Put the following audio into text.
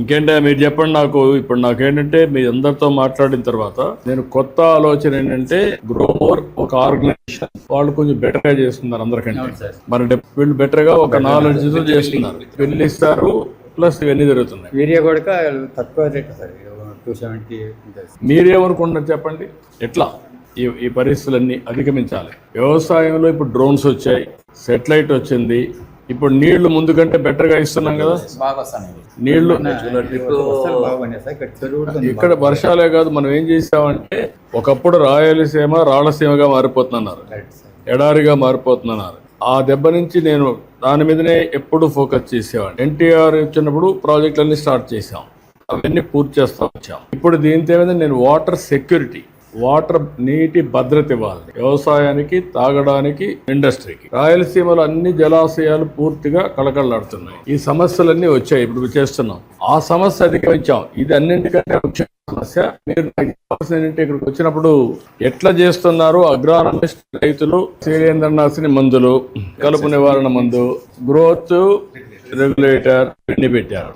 ఇంకేంటే మీరు చెప్పండి నాకు ఇప్పుడు నాకేంటంటే మీ అందరితో మాట్లాడిన తర్వాత నేను కొత్త ఆలోచన ఏంటంటే గ్రోవర్ ఒక ఆర్గనైజేషన్. వాళ్ళు కొంచెం బెటర్గా చేస్తున్నారు అందరికంటే. మరి వీళ్ళు బెటర్గా ఒక నాలుగు జిజులు చేస్తున్నారు. వీళ్ళు ఇస్తారు ప్లస్ ఇవన్నీ జరుగుతున్నాయి. వీరియా కూడా తక్కువ రేట్ సార్. టూ సెవెంటీ మీరేమనుకుంటున్నారు చెప్పండి? ఎట్లా? ఈ ఈ పరిస్థితులన్నీ అధిగమించాలి. వ్యవసాయంలో ఇప్పుడు డ్రోన్స్ వచ్చాయి సెటిలైట్ వచ్చింది ఇప్పుడు నీళ్ళు ముందు కంటే బెటర్గా ఇస్తున్నాం కదా. నీళ్ళు ఇక్కడ వర్షాలే కాదు మనం ఏం చేసామంటే ఒకప్పుడు రాయలసీమ రాళ్ళసీమగా మారిపోతున్నారు రైట్ సార్ ఎడారిగా మారిపోతున్నారు ఆ దెబ్బ నుంచి నేను దాని మీదనే ఎప్పుడు ఫోకస్ చేసేవాడిని. ఎన్టీఆర్ వచ్చినప్పుడు ప్రాజెక్టులన్నీ స్టార్ట్ చేసాం అవన్నీ పూర్తి చేస్తా వచ్చాం. ఇప్పుడు దీంతో ఏమైంది నేను వాటర్ సెక్యూరిటీ వాటర్ నీటి భద్రత ఇవ్వాలి. వ్యవసాయానికి తాగడానికి ఇండస్ట్రీకి. రాయలసీమలో అన్ని జలాశయాలు పూర్తిగా కళకళలాడుతున్నాయి. ఈ సమస్యలన్నీ వచ్చాయి. ఇప్పుడు చేస్తున్నాం ఆ సమస్య అధిగమించాం ఇది అన్నింటికంటే ముఖ్య సమస్య. మీరు ఏంటంటే ఇక్కడికి వచ్చినప్పుడు ఎట్లా చేస్తున్నారు? అగ్రానమిస్ట్ రైతులు శీలేంద్రనాశిని మందులు కలుపు నివారణ మందు గ్రోత్ రెగ్యులేటర్ పెట్టారు.